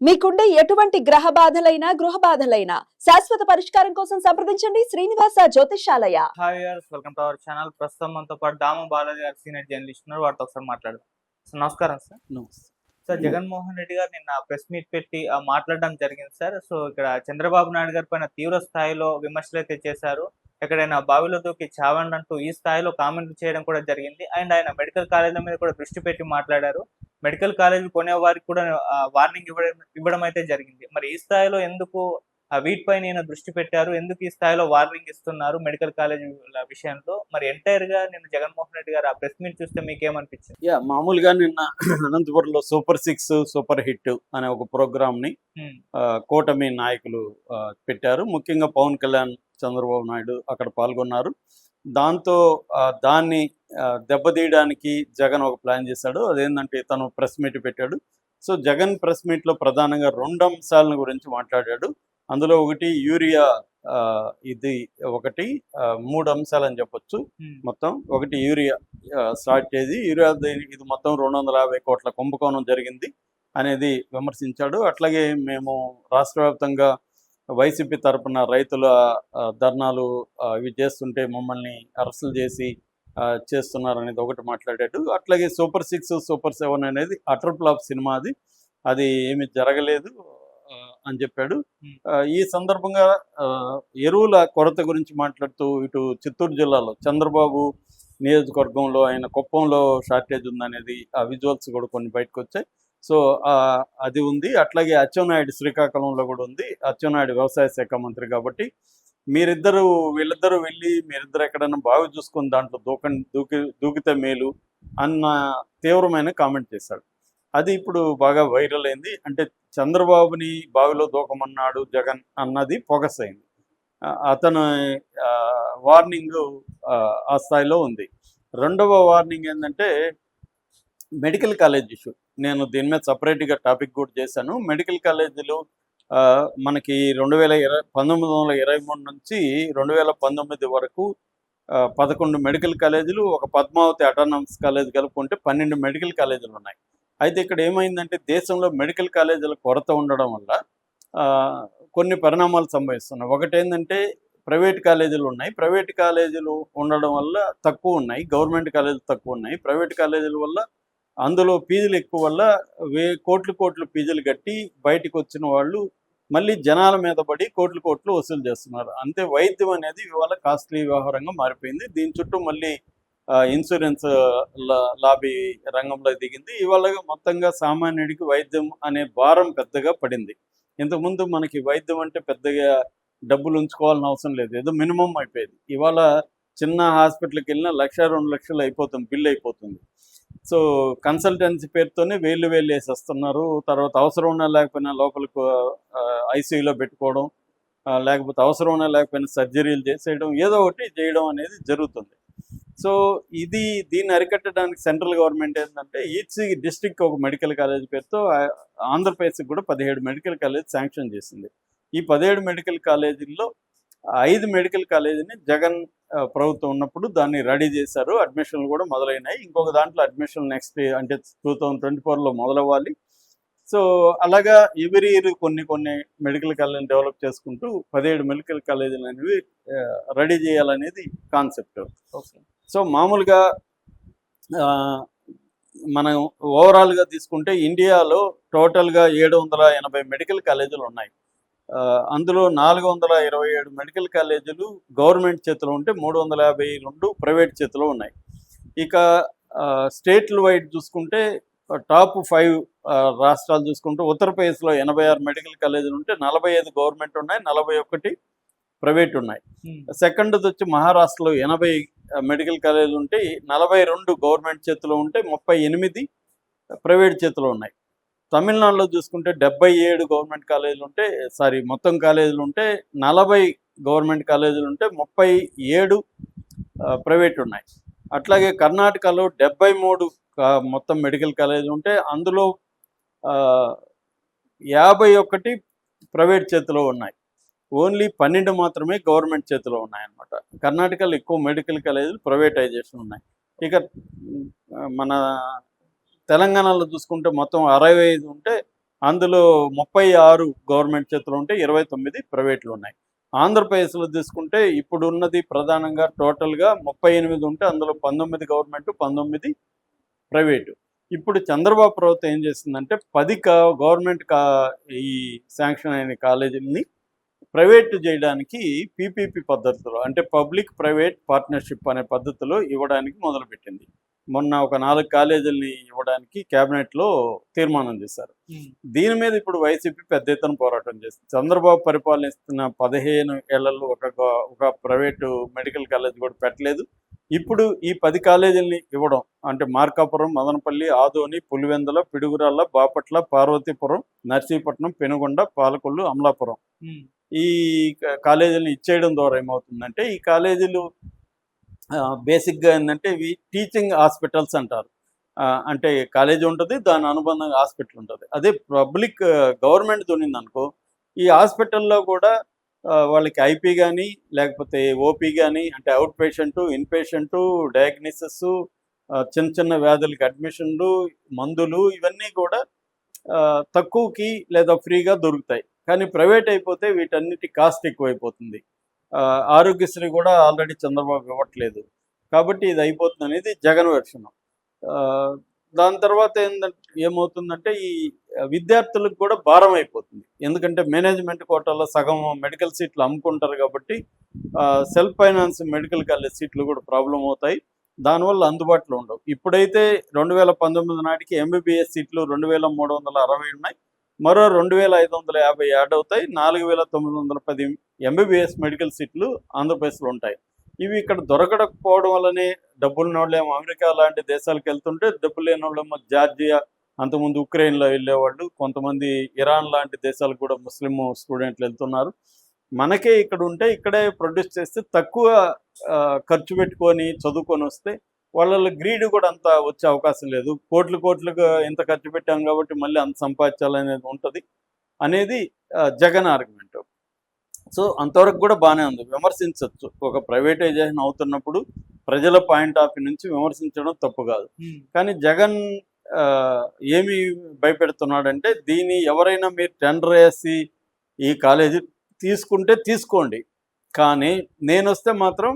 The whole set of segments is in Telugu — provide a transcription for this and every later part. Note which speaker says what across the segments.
Speaker 1: మీకుండే ఎటువంటి గ్రహ బాధలైనా గృహ బాధలైనా శాశ్వత పరిష్కారం కోసం సంప్రదించండి Srinivasa Jyothishalaya
Speaker 2: hi welcome to our channel ప్రస్తుతం మనతో పాటు దామ బాలాజీ గారు సీనియర్ జర్నలిస్ట్ ఉన్నారు. వారితో ఒకసారి మాట్లాడదాం. సార్ నమస్కారం సార్. సార్ జగన్మోహన్ రెడ్డి గారు నిన్న ప్రెస్ మీట్ పెట్టి ఆ, మాట్లాడడం జరిగింది సార్. సో ఇక్కడ చంద్రబాబు నాయుడు గారి పైన తీవ్ర స్థాయిలో విమర్శలు అయితే చేశారు. ఎక్కడైనా బావిలో దూకి చావండి అంటూ ఈ స్థాయిలో కామెంట్లు చేయడం కూడా జరిగింది. అండ్ ఆయన మెడికల్ కాలేజీల మీద కూడా దృష్టి పెట్టి మాట్లాడారు. మెడికల్ కాలేజీలు కొనే వారికి కూడా వార్నింగ్ ఇవ్వడం ఇవ్వడం అయితే జరిగింది. మరి ఈ స్థాయిలో ఎందుకు ఆ వీటిపై నేను దృష్టి పెట్టారు? ఎందుకు ఈ స్థాయిలో వార్నింగ్ ఇస్తున్నారు మెడికల్ కాలేజీల విషయంలో? మరి ఎంటైర్గా నేను జగన్మోహన్ రెడ్డి గారు ఆ ప్రెస్ మీట్ చూస్తే మీకేమనిపించింది?
Speaker 3: యా మామూలుగా నిన్న అనంతపురంలో సూపర్ సిక్స్ సూపర్ హిట్ అనే ఒక ప్రోగ్రామ్ని కూటమి నాయకులు పెట్టారు. ముఖ్యంగా పవన్ కళ్యాణ్ చంద్రబాబు నాయుడు అక్కడ పాల్గొన్నారు. దాంతో దాన్ని దెబ్బతీయడానికి జగన్ ఒక ప్లాన్ చేశాడు. అదేంటంటే తను ప్రెస్ మీట్ పెట్టాడు. సో జగన్ ప్రెస్ మీట్లో ప్రధానంగా రెండు అంశాలను గురించి మాట్లాడాడు. అందులో ఒకటి యూరియా ఇది ఒకటి మూడు అంశాలని చెప్పొచ్చు మొత్తం. ఒకటి యూరియా చేసి యూరియా ఇది మొత్తం రెండు వందల యాభై కోట్ల కుంభకోణం జరిగింది అనేది విమర్శించాడు. అట్లాగే మేము రాష్ట్ర వ్యాప్తంగా వైసీపీ తరపున రైతుల ధర్నాలు ఇవి చేస్తుంటే మమ్మల్ని అరెస్టులు చేసి చేస్తున్నారు అనేది ఒకటి మాట్లాడాడు. అట్లాగే సూపర్ సిక్స్ సూపర్ సెవెన్ అనేది అటర్ ఫ్లాప్ సినిమా అది. అది ఏమి జరగలేదు అని చెప్పాడు. ఈ సందర్భంగా ఎరువుల కొరత గురించి మాట్లాడుతూ ఇటు చిత్తూరు జిల్లాలో చంద్రబాబు నియోజకవర్గంలో ఆయన కుప్పంలో షార్టేజ్ ఉందనేది ఆ విజువల్స్ కూడా కొన్ని బయటకు వచ్చాయి సో అది ఉంది. అట్లాగే అచ్చెన్నాయుడు శ్రీకాకుళంలో కూడా ఉంది. అచ్చెన్నాయుడు వ్యవసాయ శాఖ మంత్రి కాబట్టి మీరిద్దరు వీళ్ళిద్దరూ వెళ్ళి మీరిద్దరు ఎక్కడైనా బాగా చూసుకుని దాంట్లో దూకం దూకి దూకితే మేలు అన్న తీవ్రమైన కామెంట్ చేశాడు. అది ఇప్పుడు బాగా వైరల్ అయింది. అంటే చంద్రబాబుని బావిలో దూకమన్నాడు జగన్ అన్నది ఫోకస్ అయింది. అతను వార్నింగ్ ఆ స్థాయిలో ఉంది. రెండవ వార్నింగ్ ఏంటంటే మెడికల్ కాలేజ్ ఇష్యూ. నేను దీని మీద సపరేట్గా టాపిక్ కూడా చేశాను. మెడికల్ కాలేజీలు ఆ, మనకి రెండు వేల ఇరవై పంతొమ్మిది వందల ఇరవై మూడు నుంచి రెండు వేల పంతొమ్మిది వరకు పదకొండు మెడికల్ కాలేజీలు ఒక పద్మావతి అటానమస్ కాలేజ్ కలుపుకుంటే పన్నెండు మెడికల్ కాలేజీలు ఉన్నాయి. అయితే ఇక్కడ ఏమైందంటే దేశంలో మెడికల్ కాలేజీల కొరత ఉండడం వల్ల ఆ, కొన్ని పరిణామాలు సంభవిస్తున్నాయి. ఒకటి ఏంటంటే ప్రైవేట్ కాలేజీలు ఉన్నాయి. ప్రైవేట్ కాలేజీలు ఉండడం వల్ల తక్కువ ఉన్నాయి. గవర్నమెంట్ కాలేజీలు తక్కువ ఉన్నాయి. ప్రైవేట్ కాలేజీల వల్ల అందులో ఫీజులు ఎక్కువ వల్ల వే కోట్లు కోట్లు ఫీజులు కట్టి బయటకు వచ్చిన వాళ్ళు మళ్ళీ జనాల మీద పడి కోట్లు కోట్లు వసూలు చేస్తున్నారు. అంతే వైద్యం అనేది ఇవాళ కాస్ట్లీ వ్యవహారంగా మారిపోయింది. దీని చుట్టూ మళ్ళీ ఇన్సూరెన్స్ లా- లాబీ రంగంలో దిగింది. ఇవాళ మొత్తంగా సామాన్యుడికి వైద్యం అనే భారం పెద్దగా పడింది. ఇంతకుముందు మనకి వైద్యం అంటే పెద్దగా డబ్బులు ఉంచుకోవాలని అవసరం లేదు. ఏదో మినిమం అయిపోయేది. ఇవాళ చిన్న హాస్పిటల్కి వెళ్ళినా లక్ష రెండు లక్షలు అయిపోతుంది బిల్ అయిపోతుంది. సో కన్సల్టెన్సీ పేరుతోనే వేలు వేలు వేసేస్తున్నారు. తర్వాత అవసరం ఉన్నా లేకపోయినా లోపలికి ఐసీయూలో పెట్టుకోవడం లేకపోతే అవసరం ఉన్నా లేకపోయినా సర్జరీలు చేసేయడం ఏదో ఒకటి చేయడం అనేది జరుగుతుంది. సో ఇది దీన్ని అరికట్టడానికి సెంట్రల్ గవర్నమెంట్ ఏంటంటే ఈచ్ డిస్టిక్ ఒక మెడికల్ కాలేజ్ పేరుతో ఆంధ్రప్రదేశ్కి కూడా పదిహేడు మెడికల్ కాలేజ్ శాంక్షన్ చేసింది. ఈ పదిహేడు మెడికల్ కాలేజీల్లో ఐదు మెడికల్ కాలేజీని జగన్ ప్రభుత్వం ఉన్నప్పుడు దాన్ని రెడీ చేశారు. అడ్మిషన్లు కూడా మొదలైనాయి. ఇంకొక దాంట్లో అడ్మిషన్ నెక్స్ట్ అంటే టూ థౌజండ్ ట్వంటీ ఫోర్లో మొదలవ్వాలి. సో అలాగా ఎవరి ఇయర్ కొన్ని కొన్ని మెడికల్ కాలేజీని డెవలప్ చేసుకుంటూ పదిహేడు మెడికల్ కాలేజీలు అనేవి రెడీ చేయాలనేది కాన్సెప్ట్.
Speaker 2: ఓకే.
Speaker 3: సో మామూలుగా మనం ఓవరాల్గా తీసుకుంటే ఇండియాలో టోటల్గా ఏడు వందల ఎనభై మెడికల్ కాలేజీలు ఉన్నాయి. అందులో నాలుగు వందల ఇరవై ఏడు మెడికల్ కాలేజీలు గవర్నమెంట్ చేతిలో ఉంటే మూడు వందల యాభై రెండు ప్రైవేట్ చేతిలో ఉన్నాయి. ఇక స్టేట్లు వైడ్ చూసుకుంటే టాప్ ఫైవ్ రాష్ట్రాలు చూసుకుంటే ఉత్తరప్రదేశ్లో ఎనభై ఆరు మెడికల్ కాలేజీలు ఉంటే నలభై ఐదు గవర్నమెంట్ ఉన్నాయి నలభై ఒకటి ప్రైవేట్ ఉన్నాయి. సెకండ్ వచ్చి మహారాష్ట్రలో ఎనభై మెడికల్ కాలేజీలు ఉంటే నలభై రెండు గవర్నమెంట్ చేతిలో ఉంటే ముప్పై ఎనిమిది ప్రైవేట్ చేతిలో ఉన్నాయి. తమిళనాడులో చూసుకుంటే డెబ్బై ఏడు గవర్నమెంట్ కాలేజీలు ఉంటే సారీ మొత్తం కాలేజీలు ఉంటే నలభై గవర్నమెంట్ కాలేజీలు ఉంటే ముప్పై ఏడు ప్రైవేట్ ఉన్నాయి. అట్లాగే కర్ణాటకలో డెబ్బై మూడు మొత్తం మెడికల్ కాలేజీలు ఉంటే అందులో యాభై ఒకటి ప్రైవేట్ చేతిలో ఉన్నాయి. ఓన్లీ పన్నెండు మాత్రమే గవర్నమెంట్ చేతిలో ఉన్నాయన్నమాట. కర్ణాటకలో ఎక్కువ మెడికల్ కాలేజీలు ప్రైవేటైజేషన్ ఉన్నాయి. ఇక మన తెలంగాణలో చూసుకుంటే మొత్తం అరవై ఐదు ఉంటే అందులో ముప్పై ఆరు గవర్నమెంట్ చేతులు ఉంటే ఇరవై తొమ్మిది ప్రైవేట్లు ఉన్నాయి. ఆంధ్రప్రదేశ్లో తీసుకుంటే ఇప్పుడు ఉన్నది ప్రధానంగా టోటల్గా ముప్పై ఎనిమిది ఉంటే అందులో పంతొమ్మిది గవర్నమెంట్ పంతొమ్మిది ప్రైవేటు. ఇప్పుడు చంద్రబాబు ప్రభుత్వం ఏం చేసిందంటే పది కా గవర్నమెంట్ కా ఈ శాంక్షన్ అయిన కాలేజీని ప్రైవేట్ చేయడానికి పీపీపీ పద్ధతిలో అంటే పబ్లిక్ ప్రైవేట్ పార్ట్నర్షిప్ అనే పద్ధతిలో ఇవ్వడానికి మొదలుపెట్టింది. మొన్న ఒక నాలుగు కాలేజీలని ఇవ్వడానికి క్యాబినెట్లో తీర్మానం చేశారు. దీని మీద ఇప్పుడు వైసీపీ పెద్ద ఎత్తున పోరాటం చేస్తుంది. చంద్రబాబు పరిపాలిస్తున్న పదిహేను ఏళ్ళలో ఒక ఒక ప్రైవేటు మెడికల్ కాలేజ్ కూడా పెట్టలేదు. ఇప్పుడు ఈ పది కాలేజీలని ఇవ్వడం అంటే మార్కాపురం మదనపల్లి ఆదోని పులివెందుల పిడుగురాళ్ళ బాపట్ల పార్వతీపురం నర్సీపట్నం పెనుగొండ పాలకొల్లు అమలాపురం. ఈ కాలేజీలను ఇచ్చేయడం ద్వారా ఏమవుతుందంటే ఈ కాలేజీలు బేసిక్గా ఏంటంటే ఇవి టీచింగ్ హాస్పిటల్స్ అంటారు. ఆ, అంటే కాలేజీ ఉంటుంది దాని అనుబంధంగా హాస్పిటల్ ఉంటుంది. అదే పబ్లిక్ గవర్నమెంట్ దొనిందనుకో అనుకో ఈ హాస్పిటల్లో కూడా వాళ్ళకి ఐపీ కానీ లేకపోతే ఓపీ కానీ అంటే out patient in patient diagnosis చిన్న చిన్న వ్యాధులకి అడ్మిషన్లు మందులు ఇవన్నీ కూడా ఆ, తక్కువకి లేదా ఫ్రీగా దొరుకుతాయి. కానీ ప్రైవేట్ అయిపోతే వీటన్నిటి కాస్ట్ ఎక్కువైపోతుంది. ఆరోగ్యశ్రీ కూడా ఆల్రెడీ చంద్రబాబు ఇవ్వట్లేదు. కాబట్టి ఇది అయిపోతుంది అనేది జగన్ వెర్షన్. దాని తర్వాత ఏంటంటే ఏమవుతుందంటే ఈ విద్యార్థులకు కూడా భారం అయిపోతుంది. ఎందుకంటే మేనేజ్మెంట్ కోటాలో సగం మెడికల్ సీట్లు అమ్ముకుంటారు కాబట్టి సెల్ఫ్ ఫైనాన్స్ మెడికల్ కాలేజ్ సీట్లు కూడా ప్రాబ్లం అవుతాయి. దానివల్ల అందుబాటులో ఉండవు. ఇప్పుడైతే రెండు వేల పంతొమ్మిది నాటికి ఎంబీబీఎస్ సీట్లు రెండు వేల మూడు వందల అరవై ఉన్నాయి. మరో రెండు వేల ఐదు వందల యాభై యాడ్ అవుతాయి నాలుగు వేల తొమ్మిది వందల పది ఎంబీబీఎస్ మెడికల్ సీట్లు ఆంధ్రప్రదేశ్లో ఉంటాయి. ఇవి ఇక్కడ దొరకకపోవడం వల్లనే డబ్బులు వాళ్ళేమో అమెరికా లాంటి దేశాలకు వెళ్తుంటే డబ్బులు లేని వాళ్ళేమో జార్జియా అంతకుముందు ఉక్రెయిన్లో వెళ్ళేవాళ్ళు కొంతమంది ఇరాన్ లాంటి దేశాలకు కూడా ముస్లిం స్టూడెంట్లు వెళ్తున్నారు. మనకే ఇక్కడ ఉంటే ఇక్కడే ప్రొడ్యూస్ చేస్తే తక్కువ ఆ, ఖర్చు పెట్టుకొని చదువుకొని వస్తే వాళ్ళ గ్రీడ్ కూడా అంత వచ్చే అవకాశం లేదు. కోట్లు కోట్లుగా ఇంత ఖర్చు పెట్టాం కాబట్టి మళ్ళీ అంత సంపాదించాలనేది ఉంటుంది అనేది జగన్ ఆర్గ్యుమెంట్ సో అంతవరకు కూడా బాగానే ఉంది. విమర్శించవచ్చు ఒక ప్రైవేటైజేషన్ అవుతున్నప్పుడు ప్రజల పాయింట్ ఆఫ్ వ్యూ నుంచి విమర్శించడం తప్పు కాదు. కానీ జగన్ ఏమి భయపెడుతున్నాడంటే దీన్ని ఎవరైనా మీరు టెండర్ వేసి ఈ కాలేజీ తీసుకుంటే తీసుకోండి. కానీ నేను వస్తే మాత్రం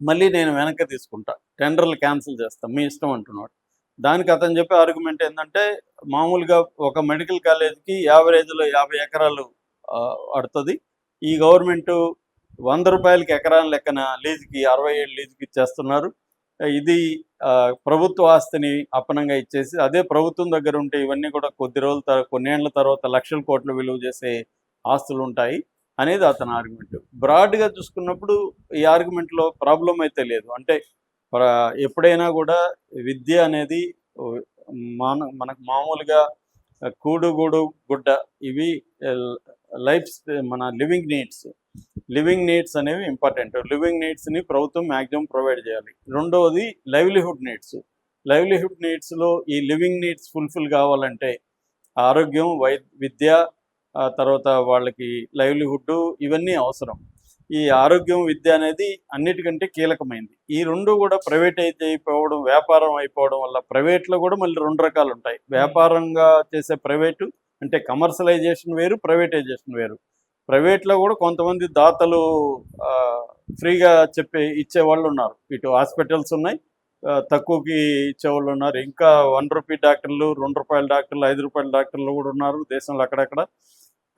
Speaker 3: మళ్ళీ నేను వెనక్కి తీసుకుంటా. టెండర్లు క్యాన్సిల్ చేస్తాను మీ ఇష్టం అంటున్నాడు. దానికి అతను చెప్పే ఆర్గ్యుమెంట్ ఏంటంటే మామూలుగా ఒక మెడికల్ కాలేజీకి యావరేజ్లో యాభై ఎకరాలు పడుతుంది. ఈ గవర్నమెంట్ వంద రూపాయలకి ఎకరాల లెక్కన లీజుకి అరవై ఏడు లీజుకి ఇచ్చేస్తున్నారు. ఇది ప్రభుత్వ ఆస్తిని అప్పనంగా ఇచ్చేసి అదే ప్రభుత్వం దగ్గర ఉంటే ఇవన్నీ కూడా కొద్ది రోజుల తర్వాత కొన్నేళ్ళ తర్వాత లక్షల కోట్లు విలువ చేసే ఆస్తులు ఉంటాయి అనేది అతని ఆర్గ్యుమెంట్ బ్రాడ్గా చూసుకున్నప్పుడు ఈ ఆర్గ్యుమెంట్లో ప్రాబ్లం అయితే లేదు. అంటే ఎప్పుడైనా కూడా విద్య అనేది మాన మన మనకు మామూలుగా కూడు గూడు గుడ్డ ఇవి లైఫ్ మన లివింగ్ నీడ్స్. లివింగ్ నీడ్స్ అనేవి ఇంపార్టెంట్. లివింగ్ నీడ్స్ని ప్రభుత్వం మ్యాక్సిమం ప్రొవైడ్ చేయాలి. రెండవది లైవ్లీహుడ్ నీడ్స్. లైవ్లీహుడ్ నీడ్స్లో ఈ లివింగ్ నీడ్స్ ఫుల్ఫిల్ కావాలంటే ఆరోగ్యం వై విద్య తర్వాత వాళ్ళకి లైవ్లీహుడ్ ఇవన్నీ అవసరం. ఈ ఆరోగ్యం విద్య అనేది అన్నిటికంటే కీలకమైంది. ఈ రెండు కూడా ప్రైవేటైజ్ అయిపోవడం వ్యాపారం అయిపోవడం వల్ల ప్రైవేట్లో కూడా మళ్ళీ రెండు రకాలు ఉంటాయి. వ్యాపారంగా చేసే ప్రైవేటు అంటే కమర్షియలైజేషన్ వేరు ప్రైవేటైజేషన్ వేరు. ప్రైవేట్లో కూడా కొంతమంది దాతలు ఆ, ఫ్రీగా చెప్పే ఇచ్చే వాళ్ళు ఉన్నారు. ఇటు హాస్పిటల్స్ ఉన్నాయి. తక్కువకి ఇచ్చేవాళ్ళు ఉన్నారు. ఇంకా వన్ రూపీ డాక్టర్లు రెండు రూపాయల డాక్టర్లు ఐదు రూపాయల డాక్టర్లు కూడా ఉన్నారు దేశంలో అక్కడక్కడ.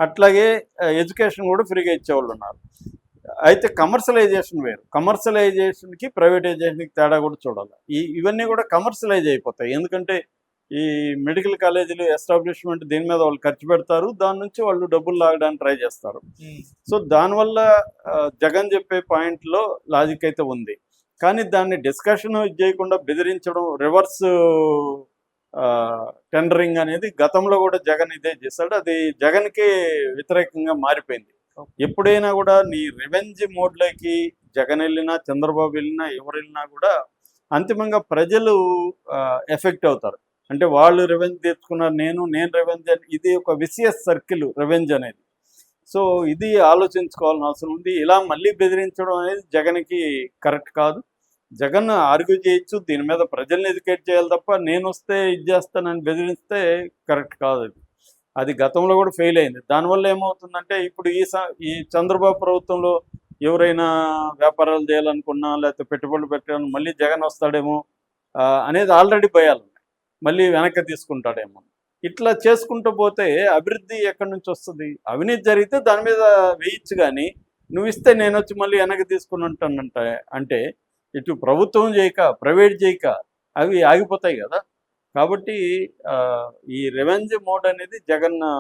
Speaker 3: అట్లాగే ఎడ్యుకేషన్ కూడా ఫ్రీగా ఇచ్చేవాళ్ళు ఉన్నారు. అయితే కమర్షియలైజేషన్ వేరు. కమర్షియలైజేషన్కి ప్రైవేటైజేషన్కి తేడా కూడా చూడాలి. ఈ ఇవన్నీ కూడా కమర్షియలైజ్ అయిపోతాయి. ఎందుకంటే ఈ మెడికల్ కాలేజీలు ఎస్టాబ్లిష్మెంట్ దీని మీద వాళ్ళు ఖర్చు పెడతారు. దాని నుంచి వాళ్ళు డబ్బులు లాగడానికి ట్రై చేస్తారు. సో దానివల్ల జగన్ చెప్పే పాయింట్లో లాజిక్ అయితే ఉంది. కానీ దాన్ని డిస్కషన్ చేయకుండా బెదిరించడం రివర్స్ టెండరింగ్ అనేది గతంలో కూడా జగన్ ఇదే చేశాడు. అది జగన్కి వ్యతిరేకంగా మారిపోయింది. ఎప్పుడైనా కూడా నీ రివెంజ్ మోడ్లోకి జగన్ వెళ్ళినా చంద్రబాబు వెళ్ళినా ఎవరు వెళ్ళినా కూడా అంతిమంగా ప్రజలు ఎఫెక్ట్ అవుతారు. అంటే వాళ్ళు రెవెంజ్ తెచ్చుకున్నారు నేను నేను రెవెంజ్ అని ఇది ఒక విసియస్ సర్కిల్ రెవెంజ్ అనేది. సో ఇది ఆలోచించుకోవాల్సిన అవసరం ఉంది. ఇలా మళ్ళీ బెదిరించడం అనేది జగన్కి కరెక్ట్ కాదు. జగన్ ఆర్గ్యూ చేయొచ్చు దీని మీద ప్రజల్ని ఎడ్యుకేట్ చేయాలి తప్ప నేను వస్తే ఇది చేస్తానని బెదిరిస్తే కరెక్ట్ కాదు అది. అది గతంలో కూడా ఫెయిల్ అయింది. దానివల్ల ఏమవుతుందంటే ఇప్పుడు ఈ స ఈ చంద్రబాబు ప్రభుత్వంలో ఎవరైనా వ్యాపారాలు చేయాలనుకున్నా లేకపోతే పెట్టుబడులు పెట్టాలని మళ్ళీ జగన్ వస్తాడేమో అనేది ఆల్రెడీ భయాలు. ఉన్నాయి మళ్ళీ వెనక్కి తీసుకుంటాడేమో. ఇట్లా చేసుకుంటూ పోతే అభివృద్ధి ఎక్కడి నుంచి వస్తుంది? అవినీతి జరిగితే దాని మీద వేయచ్చు కానీ నువ్వు ఇస్తే నేను వచ్చి మళ్ళీ వెనక్కి తీసుకుని ఉంటానంటే అంటే ఇటు ప్రభుత్వం చేయక ప్రైవేట్ చేయక అవి ఆగిపోతాయి కదా. కాబట్టి ఆ, ఈ రెవెన్యూ మోడ్ అనేది జగన్ ఆ,